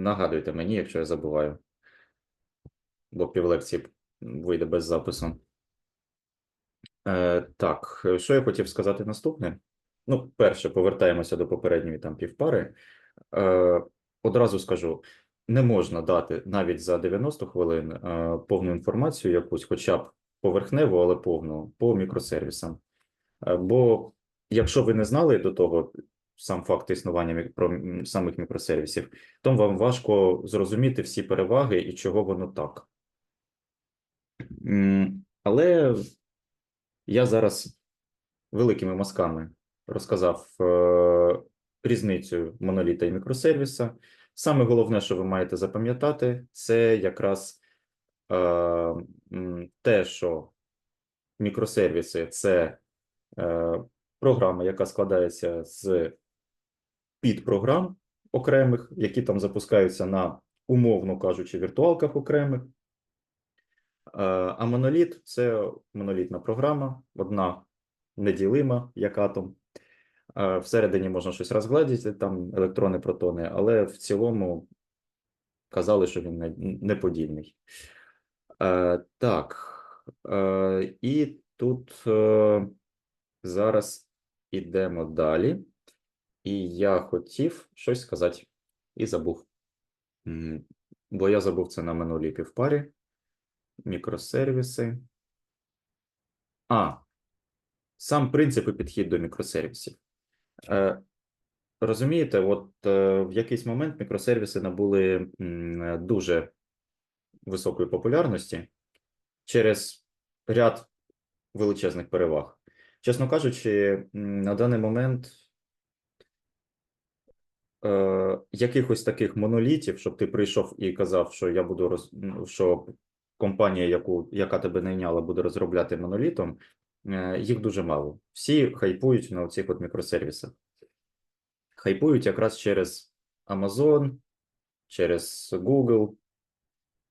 Нагадуйте мені, якщо я забуваю. Бо півлекції вийде без запису. Е, так, е, що я хотів сказати наступне? Ну, перше, повертаємося до попередньої там півпари. Е, одразу скажу: не можна дати навіть за 90 хвилин е, повну інформацію якусь, хоча б поверхневу, але повну, по мікросервісам. Е, бо якщо ви не знали до того сам факт існування мі- про м, самих мікросервісів, то вам важко зрозуміти всі переваги і чого воно так. Але я зараз великими мазками розказав е, різницю моноліта і мікросервіса. Саме головне, що ви маєте запам'ятати, це якраз е, те, що мікросервіси це е, програма, яка складається з підпрограм окремих, які там запускаються на, умовно кажучи, віртуалках окремих. Е, А моноліт це монолітна програма, одна неділима, як атом. Е, Всередині можна щось розгладити, там електрони, протони, але в цілому казали, що він не- неподільний. Е, Так, і тут зараз ідемо далі. І я хотів щось сказати і забув. Бо я забув це на минулій півпарі. Мікросервіси. А, сам принцип і підхід до мікросервісів. Е, розумієте, от е, в якийсь момент мікросервіси набули м, дуже високої популярності через ряд величезних переваг. Чесно кажучи, на даний момент е, якихось таких монолітів, щоб ти прийшов і казав, що я буду роз... що компанія, яку, яка тебе найняла, буде розробляти монолітом, е, їх дуже мало. Всі хайпують на цих от мікросервісах. Хайпують якраз через Amazon, через Google,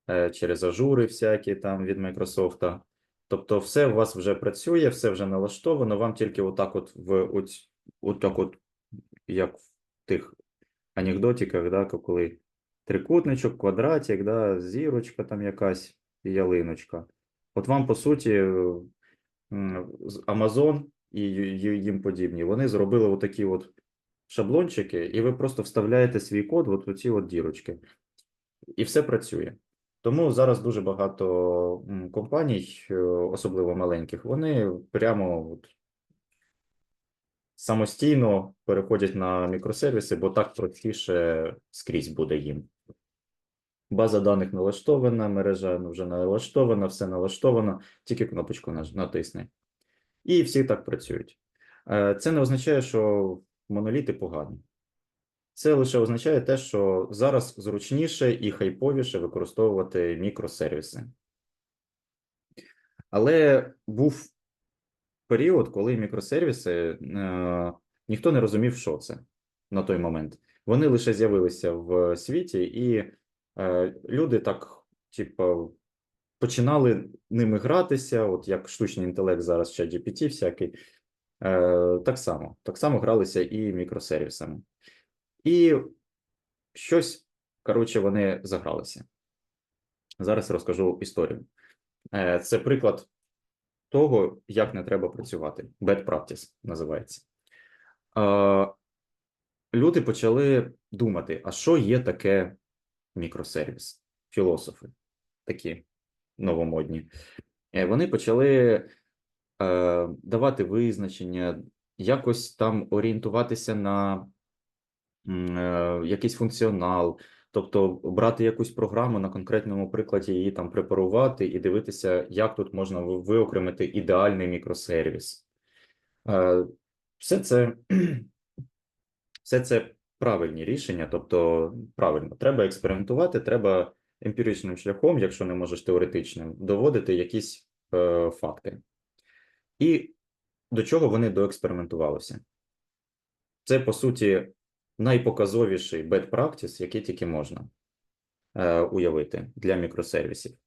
е, через ажури всякі там від Microsoft. Тобто, все у вас вже працює, все вже налаштовано. Вам тільки отак, от в оць, отак, от, як в тих анекдотиках, да, коли трикутничок, квадратик, да, зірочка там якась ялиночка. От вам, по суті, Amazon і їм подібні, вони зробили отакі от шаблончики, і ви просто вставляєте свій код в от у ці от дірочки. І все працює. Тому зараз дуже багато компаній, е, особливо маленьких, вони прямо от самостійно переходять на мікросервіси, бо так простіше скрізь буде їм. База даних налаштована, мережа ну, вже налаштована, все налаштовано, тільки кнопочку натисни. І всі так працюють. Е, Це не означає, що моноліти погані. Це лише означає те, що зараз зручніше і хайповіше використовувати мікросервіси. Але був період, коли мікросервіси е, ніхто не розумів, що це на той момент. Вони лише з'явилися в світі, і е, люди так, типу, починали ними гратися, от як штучний інтелект зараз, ще GPT всякий. Е, так само, так само гралися і мікросервісами. І щось, коротше, вони загралися. Зараз розкажу історію. Е, Це приклад того, як не треба працювати. Bad practice називається. Люди почали думати, а що є таке мікросервіс? Філософи такі новомодні. Е, Вони почали е, давати визначення, якось там орієнтуватися на е, якийсь функціонал, тобто брати якусь програму на конкретному прикладі її там препарувати і дивитися, як тут можна виокремити ідеальний мікросервіс. Е, Все це, все це правильні рішення, тобто правильно, треба експериментувати, треба емпіричним шляхом, якщо не можеш теоретичним, доводити якісь е, факти. І до чого вони доекспериментувалися? Це, по суті, найпоказовіший bad practice, який тільки можна е, уявити для мікросервісів.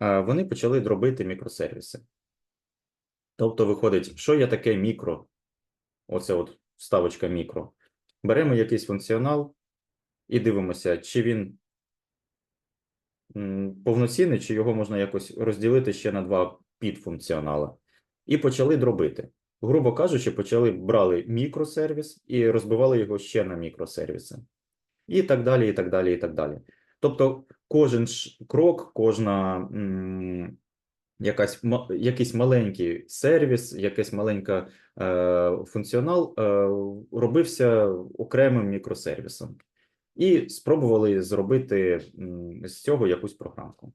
Е, вони почали робити мікросервіси. Тобто, виходить, що є таке мікро? Оце от вставочка мікро. Беремо якийсь функціонал, і дивимося, чи він повноцінний, чи його можна якось розділити ще на два підфункціонали. І почали дробити. Грубо кажучи, почали брали мікросервіс і розбивали його ще на мікросервіси. І так далі, і так далі, і так далі. Тобто, кожен крок, кожна якась якийсь маленький сервіс, якийсь маленька е, функціонал е, робився окремим мікросервісом. І спробували зробити з цього якусь програмку.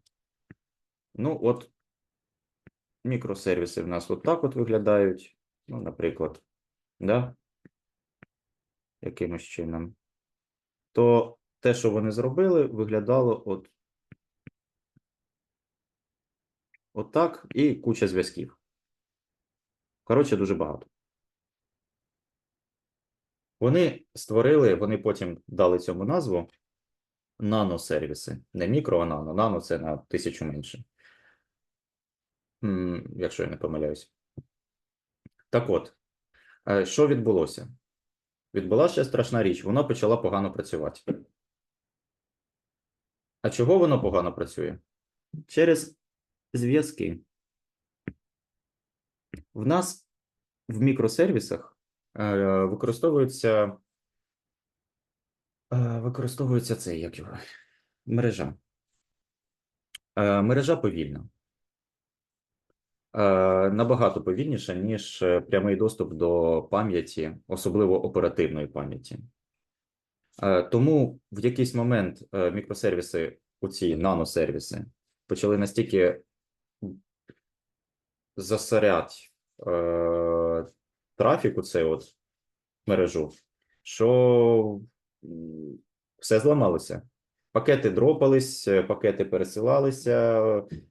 Ну, от мікросервіси в нас от так от виглядають. Ну, наприклад, да? якимось чином. То те, що вони зробили, виглядало от, от так і куча зв'язків. Коротше, дуже багато. Вони створили, вони потім дали цьому назву наносервіси. Не мікро, а нано. Нано це на тисячу менше. Якщо я не помиляюсь. Так от, е, що відбулося? Відбулася страшна річ, вона почала погано працювати. А чого воно погано працює? Через зв'язки. В нас в мікросервісах е, використовується, е, використовується цей, як його, мережа. Мережа повільна. Е, набагато повільніша, ніж е, прямий доступ до пам'яті, особливо оперативної пам'яті. Е, Тому в якийсь момент мікросервіси, оці наносервіси, почали настільки засорять е, трафіку, цей от мережу, що все зламалося. Пакети дропались, е, пакети пересилалися,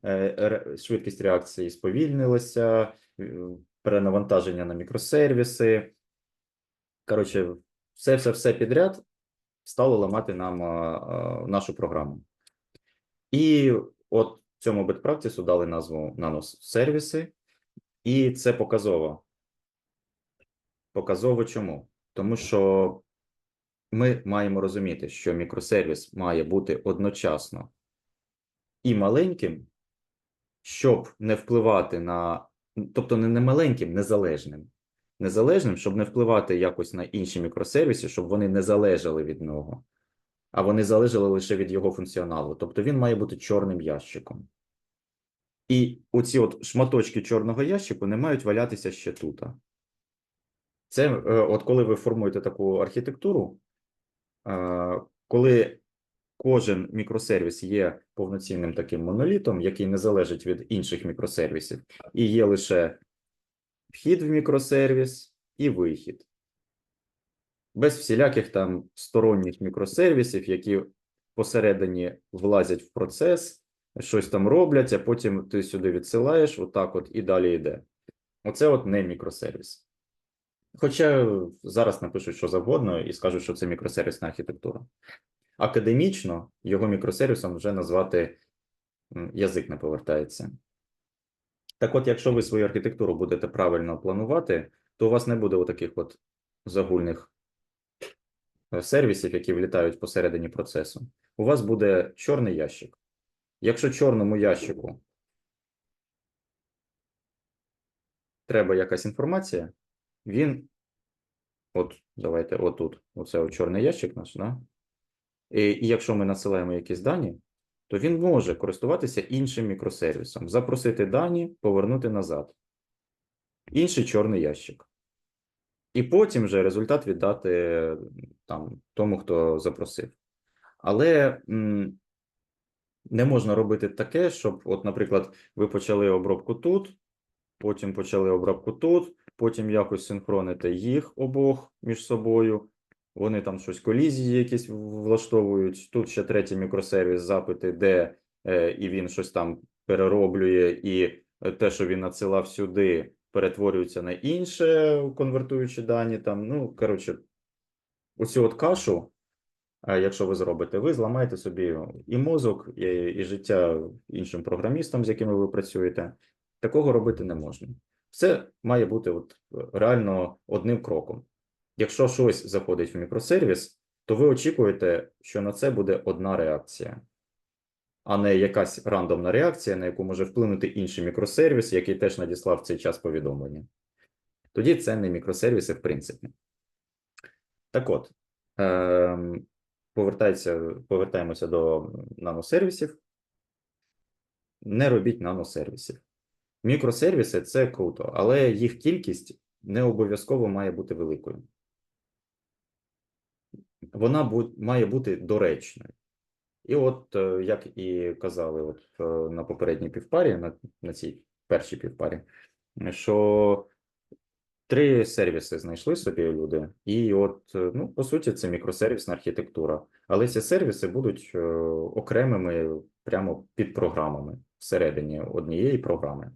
е, швидкість реакції сповільнилася, е, перенавантаження на мікросервіси. Коротше, все, все, все підряд стало ламати нам а, нашу програму. І от цьому бетпрактису дали назву наносервіси, і це показово. Показово чому? Тому що ми маємо розуміти, що мікросервіс має бути одночасно і маленьким, щоб не впливати на, тобто не, маленьким, незалежним. Незалежним, щоб не впливати якось на інші мікросервіси, щоб вони не залежали від нього, а вони залежали лише від його функціоналу. Тобто він має бути чорним ящиком. І оці от шматочки чорного ящику не мають валятися ще тут. Це е, от коли ви формуєте таку архітектуру, коли кожен мікросервіс є повноцінним таким монолітом, який не залежить від інших мікросервісів, і є лише вхід в мікросервіс і вихід. Без всіляких там сторонніх мікросервісів, які посередині влазять в процес, щось там роблять, а потім ти сюди відсилаєш, отак от і далі йде. Оце от не мікросервіс. Хоча зараз напишуть що завгодно і скажуть, що це мікросервісна архітектура. Академічно його мікросервісом вже назвати язик не повертається. Так от, якщо ви свою архітектуру будете правильно планувати, то у вас не буде отаких от загульних е, сервісів, які влітають посередині процесу. У вас буде чорний ящик. Якщо чорному ящику треба якась інформація, він, от давайте отут, оце от чорний ящик наш, да? І, і якщо ми насилаємо якісь дані, то він може користуватися іншим мікросервісом, запросити дані, повернути назад. Інший чорний ящик. І потім вже результат віддати там, тому, хто запросив. Але м, не можна робити таке, щоб, от, наприклад, ви почали обробку тут, потім почали обробку тут, потім якось синхроните їх обох між собою. Вони там щось колізії якісь влаштовують. Тут ще третій мікросервіс, запити, де е, і він щось там перероблює, і е, те, що він надсилав сюди, перетворюється на інше, конвертуючи дані. Там, ну, коротше, оцю от кашу, е, якщо ви зробите, ви зламаєте собі і мозок, і, і життя іншим програмістам, з якими ви працюєте. Такого робити не можна. Все має бути от реально одним кроком. Якщо щось заходить в мікросервіс, то ви очікуєте, що на це буде одна реакція, а не якась рандомна реакція, на яку може вплинути інший мікросервіс, який теж надіслав в цей час повідомлення. Тоді це не мікросервіси, в принципі. Так от, ем, повертаємося до наносервісів. Не робіть наносервісів. Мікросервіси це круто, але їх кількість не обов'язково має бути великою. Вона має бути доречною. І от, е, як і казали от, е, на попередній півпарі, на, на цій першій півпарі, що три сервіси знайшли собі люди, і от, е, ну, по суті, це мікросервісна архітектура. Але ці сервіси будуть окремими прямо під програмами всередині однієї програми.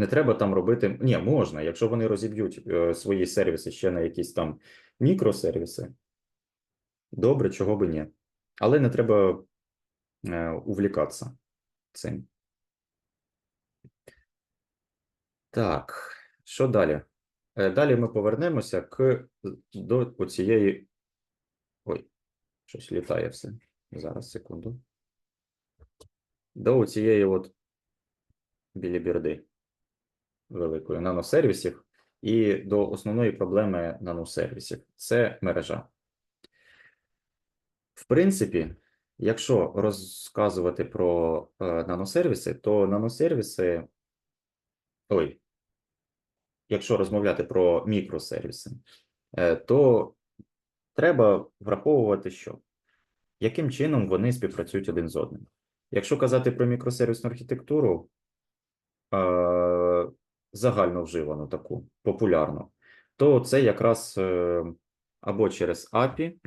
Не треба там робити. Ні, можна, якщо вони розіб'ють е, свої сервіси ще на якісь там мікросервіси. Добре, чого би ні. Але не треба е, увлікатися цим. Так, що далі? Е, Далі ми повернемося к до оцієї. Ой, щось літає все. Зараз, секунду. До цієї от біліберди великої наносервісів і до основної проблеми наносервісів це мережа. В принципі, якщо розказувати про е, наносервіси, то наносервіси. Ой, якщо розмовляти про мікросервіси, е, то треба враховувати, що яким чином вони співпрацюють один з одним. Якщо казати про мікросервісну архітектуру, е, загально вживану таку популярну, то це якраз е, або через API,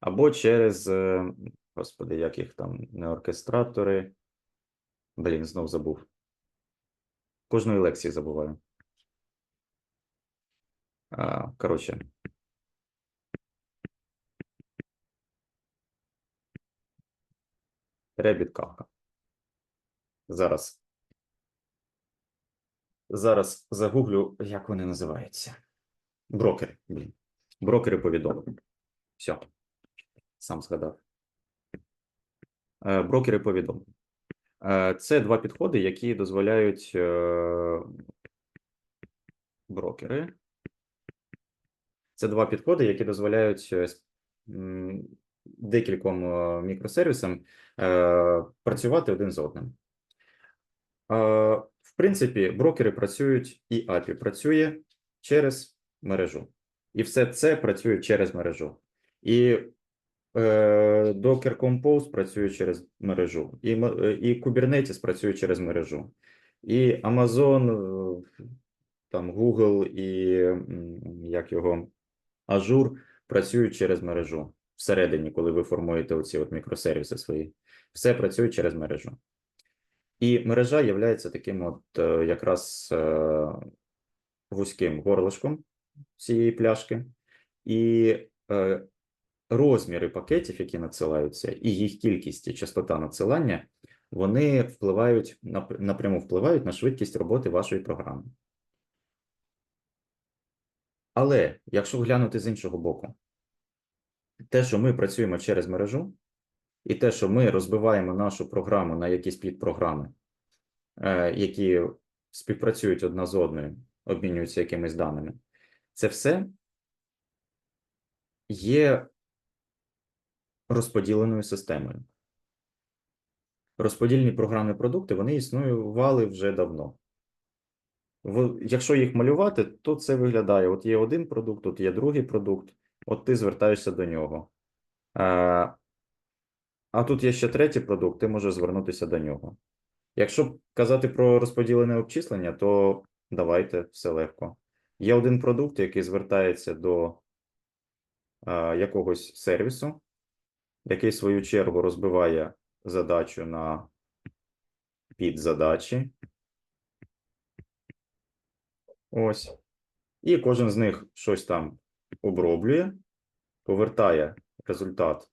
або через, е, господи, як їх там, не оркестратори. Блін, знов забув. Кожної лекції забуваю. Коротше. Ребіт Kafka. Зараз. Зараз загуглю, як вони називаються. Брокери, блін. Брокери повідомлень. Все. Сам згадав. Е, Брокери повідомлень. Е, Це два підходи, які дозволяють е, брокери. Це два підходи, які дозволяють декільком мікросервісам працювати один з одним. Принципі, брокери працюють і API працює через мережу. І все це працює через мережу. І е, Docker Compose працює через мережу, і, е, і Kubernetes працює через мережу, і Amazon, е, там Google і як його Azure працюють через мережу всередині, коли ви формуєте оці от мікросервіси свої. Все працює через мережу. І мережа є таким от е, якраз е, вузьким горлышком цієї пляшки, і е, розміри пакетів, які надсилаються, і їх кількість і частота надсилання, вони впливають напряму впливають на швидкість роботи вашої програми. Але якщо глянути з іншого боку, те, що ми працюємо через мережу, і те, що ми розбиваємо нашу програму на якісь підпрограми, е, які співпрацюють одна з одною, обмінюються якимись даними, це все є розподіленою системою. Розподільні програмні продукти вони існували вже давно. Якщо їх малювати, то це виглядає: от є один продукт, тут є другий продукт, от ти звертаєшся до нього. А тут є ще третій продукт, ти можеш звернутися до нього. Якщо казати про розподілене обчислення, то давайте все легко. Є один продукт, який звертається до е, якогось сервісу, який в свою чергу розбиває задачу на підзадачі. Ось. І кожен з них щось там оброблює, повертає результат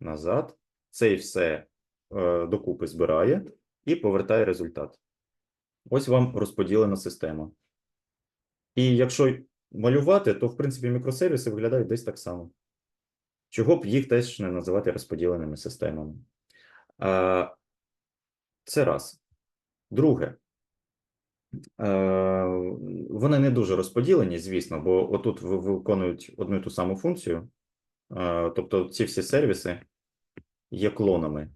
назад, цей все е, докупи збирає і повертає результат. Ось вам розподілена система. І якщо малювати, то в принципі мікросервіси виглядають десь так само. Чого б їх теж не називати розподіленими системами. Це раз. Друге. Е, Вони не дуже розподілені, звісно, бо отут ви- виконують одну і ту саму функцію. Е, Тобто ці всі сервіси є клонами.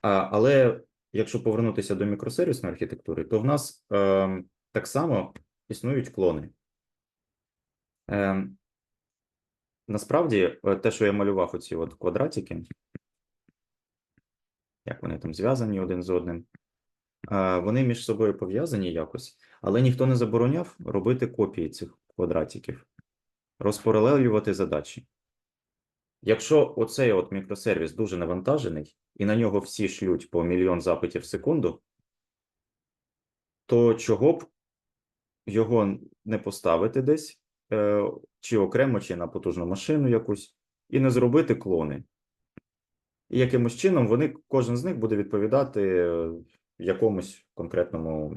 А, Але якщо повернутися до мікросервісної архітектури, то в нас е, так само існують клони. Е, насправді, те, що я малював оці от квадратики, як вони там зв'язані один з одним, е, вони між собою пов'язані якось, але ніхто не забороняв робити копії цих квадратиків, розпаралелювати задачі. Якщо оцей от мікросервіс дуже навантажений, і на нього всі шлють по мільйон запитів в секунду, то чого б його не поставити десь, е, чи окремо, чи на потужну машину якусь, і не зробити клони. І якимось чином вони, кожен з них буде відповідати е, якомусь конкретному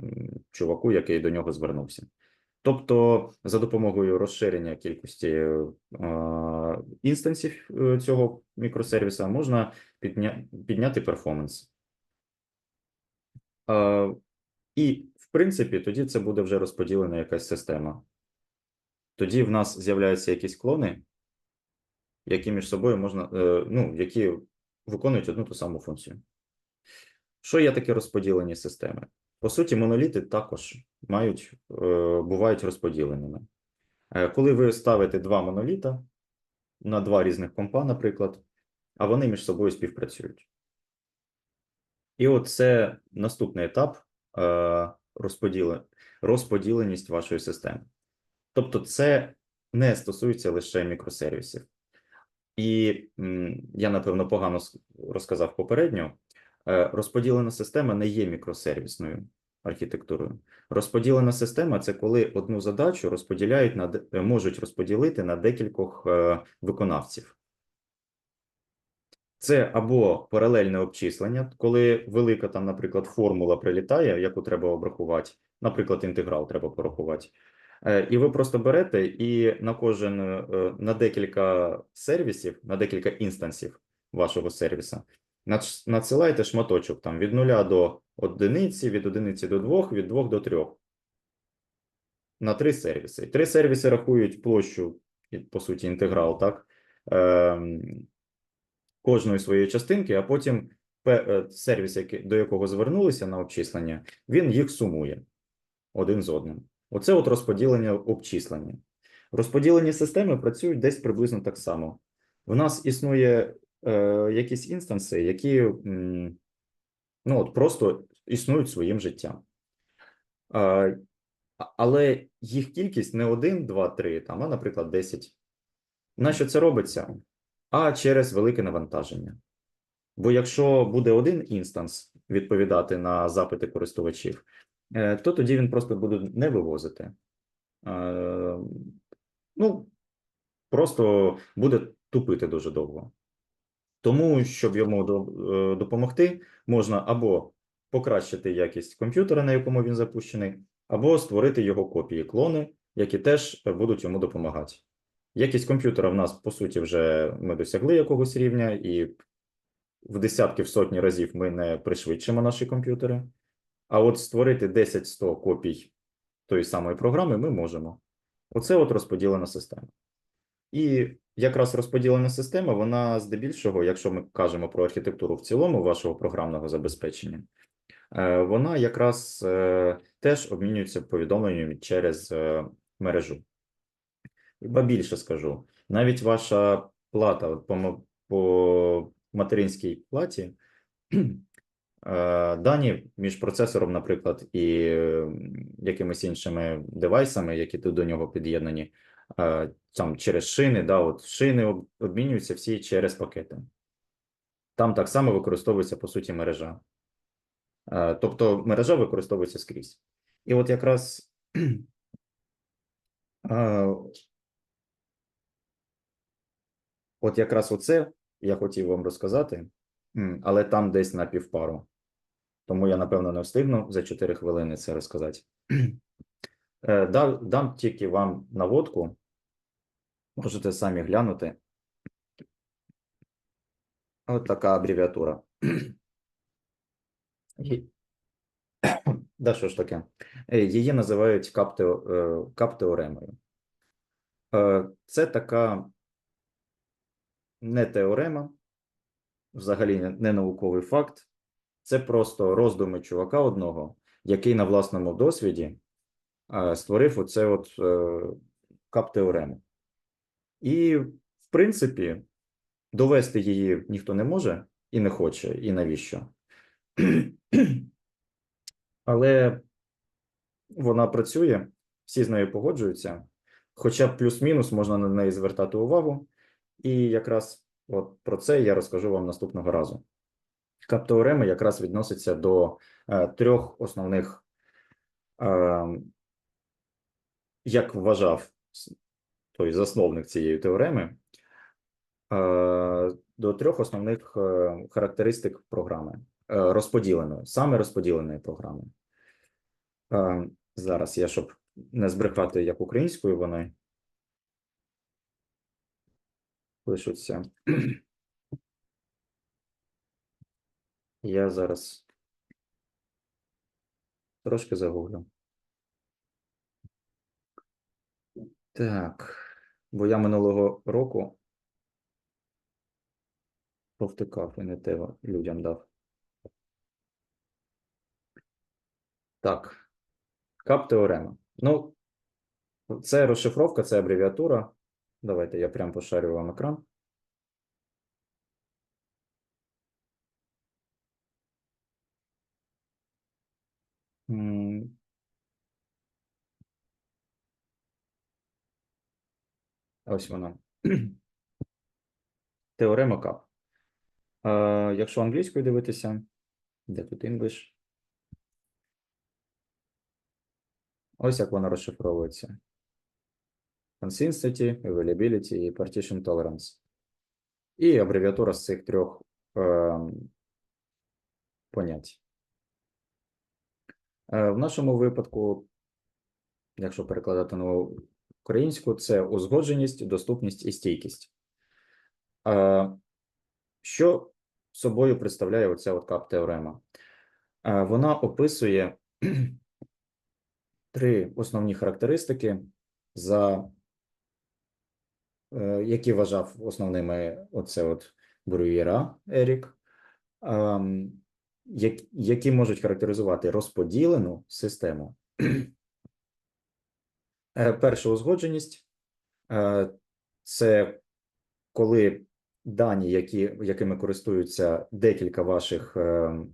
чуваку, який до нього звернувся. Тобто, за допомогою розширення кількості е, інстансів е, цього мікросервіса можна підня... підняти перформанс. Е, і, в принципі, тоді це буде вже розподілена якась система. Тоді в нас з'являються якісь клони, які між собою можна, е, ну, які виконують одну ту саму функцію. Що є таке розподілені системи? По суті, моноліти також мають, е, бувають розподіленими. Е, Коли ви ставите два моноліта на два різних компа, наприклад, а вони між собою співпрацюють. І от це наступний етап е, розподіленість вашої системи. Тобто, це не стосується лише мікросервісів. І я, напевно, погано розказав попередньо. Розподілена система не є мікросервісною архітектурою. Розподілена система це коли одну задачу розподіляють на е, можуть розподілити на декількох е, виконавців. Це або паралельне обчислення, коли велика там, наприклад, формула прилітає, яку треба обрахувати, наприклад, інтеграл треба порахувати. Е, І ви просто берете і на кожен на декілька сервісів, на декілька інстансів вашого сервіса надсилаєте шматочок там від нуля до одиниці, від одиниці до двох, від двох до трьох. На три сервіси. Три сервіси рахують площу, по суті, інтеграл, так? Ем, кожної своєї частинки, а потім е, сервіс, до якого звернулися на обчислення, він їх сумує один з одним. Оце от розподілення обчислення. Розподілені системи працюють десь приблизно так само. В нас існує е, якісь інстанси, які ну, от просто існують своїм життям. Е, але їх кількість не 1, 2, 3, там, а, наприклад, 10. Нащо це робиться? А через велике навантаження. Бо якщо буде один інстанс відповідати на запити користувачів, е, то тоді він просто буде не вивозити. Ну, просто буде тупити дуже довго. Тому, щоб йому е, допомогти, можна або покращити якість комп'ютера, на якому він запущений, або створити його копії, клони, які теж будуть йому допомагати. Якість комп'ютера в нас, по суті, вже ми досягли якогось рівня, і в десятки, в сотні разів ми не пришвидшимо наші комп'ютери. А от створити 10-100 копій тої самої програми ми можемо. Оце от розподілена система. І якраз розподілена система, вона здебільшого, якщо ми кажемо про архітектуру в цілому вашого програмного забезпечення, е, вона якраз е, теж обмінюється повідомленнями через е, мережу. Ба більше скажу, навіть ваша плата по, по материнській платі, дані між процесором, наприклад, і якимись іншими девайсами, які тут до нього під'єднані, там через шини, да, от шини обмінюються всі через пакети. Там так само використовується, по суті, мережа. Е, Тобто мережа використовується скрізь. І от якраз е, От якраз оце я хотів вам розказати, але там десь на півпару. Тому я, напевно, не встигну за 4 хвилини це розказати. Е, Дам, тільки вам наводку. Можете самі глянути. От така абревіатура. Да, що ж таке? Е, Її називають каптео, каптеоремою. Е, Це така не теорема, взагалі не- науковий факт. Це просто роздуми чувака одного, який на власному досвіді створив оце от е, каптеорему. І, в принципі, довести її ніхто не може і не хоче, і навіщо. Але вона працює, всі з нею погоджуються, хоча б плюс-мінус можна на неї звертати увагу. І якраз от про це я розкажу вам наступного разу. Каптеорема якраз відноситься до е, трьох основних, е, як вважав той засновник цієї теореми, е, до трьох основних е, характеристик програми е, розподіленої, саме розподіленої програми. Зараз я, щоб не збрехати, як українською вони пишуться. Я зараз трошки загуглю. Так, бо я минулого року повтикав і не те людям дав. Так, кап-теорема. Ну, це розшифровка, це абревіатура. Давайте я прям пошарю вам екран. М. Ось вона. Теорема кап. Е, Якщо англійською дивитися, де тут English? Ось як вона розшифровується. Consistency, availability і partition tolerance. І абревіатура з цих трьох е, понять. Е, в нашому випадку, якщо перекладати на українську, це узгодженість, доступність і стійкість. Що собою представляє оця от кап-теорема? Вона описує три основні характеристики, за е, які вважав основними оце от Брюєра Ерік, які можуть характеризувати розподілену систему. Е, Перша узгодженість е, це коли дані, які, якими користуються декілька ваших ем,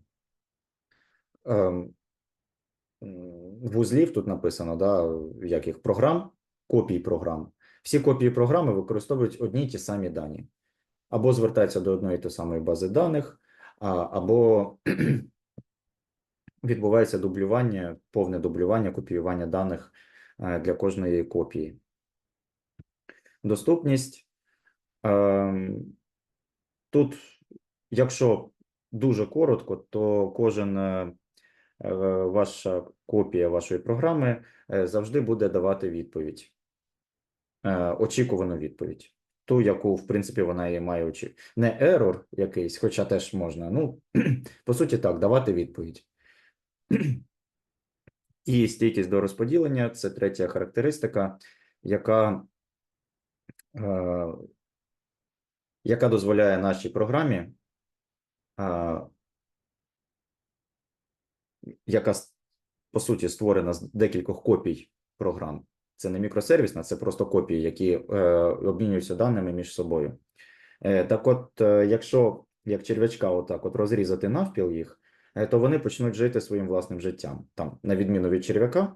ем, вузлів, тут написано, да, яких програм, копій програм. Всі копії програми використовують одні й ті самі дані. Або звертаються до одної тої самої бази даних, або відбувається дублювання, повне дублювання, копіювання даних е, для кожної копії. Доступність. ем, Тут, якщо дуже коротко, то кожен е, е, ваша копія вашої програми е, завжди буде давати відповідь, очікувану відповідь. Ту, яку, в принципі, вона і має очі. Не ерор якийсь, хоча теж можна. Ну, по суті, так, давати відповідь. І стійкість до розподілення це третя характеристика, яка, е, яка дозволяє нашій програмі, е, яка по суті створена з декількох копій програм. Це не мікросервісна, це просто копії, які е, обмінюються даними між собою. Е, так от, е, якщо як черв'ячка, отак от розрізати навпіл їх, то вони почнуть жити своїм власним життям. Там, на відміну від черв'яка,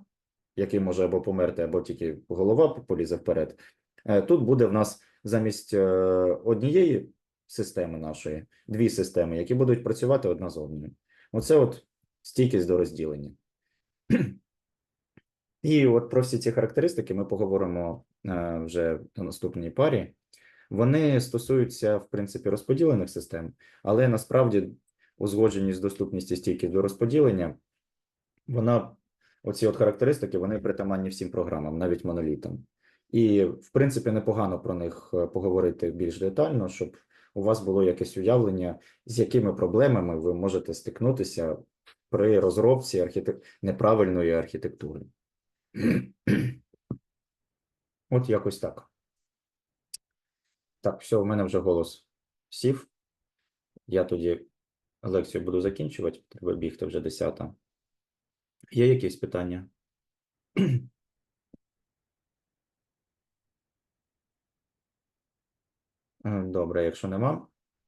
який може або померти, або тільки голова полізе вперед. Е, Тут буде в нас замість е, однієї системи нашої дві системи, які будуть працювати одна з одною. Оце от стійкість до розділення. І от про всі ці характеристики ми поговоримо е, вже на наступній парі. Вони стосуються, в принципі, розподілених систем, але насправді узгодженість, доступність і стійкість до розподілення, вона оці от характеристики, вони притаманні всім програмам, навіть монолітам. І, в принципі, непогано про них е, поговорити більш детально, щоб у вас було якесь уявлення, з якими проблемами ви можете стикнутися при розробці архітек... неправильної архітектури. От якось так. Так, все, у мене вже голос сів. Я тоді лекцію буду закінчувати, треба бігти вже 10. Є якісь питання? Добре, якщо нема,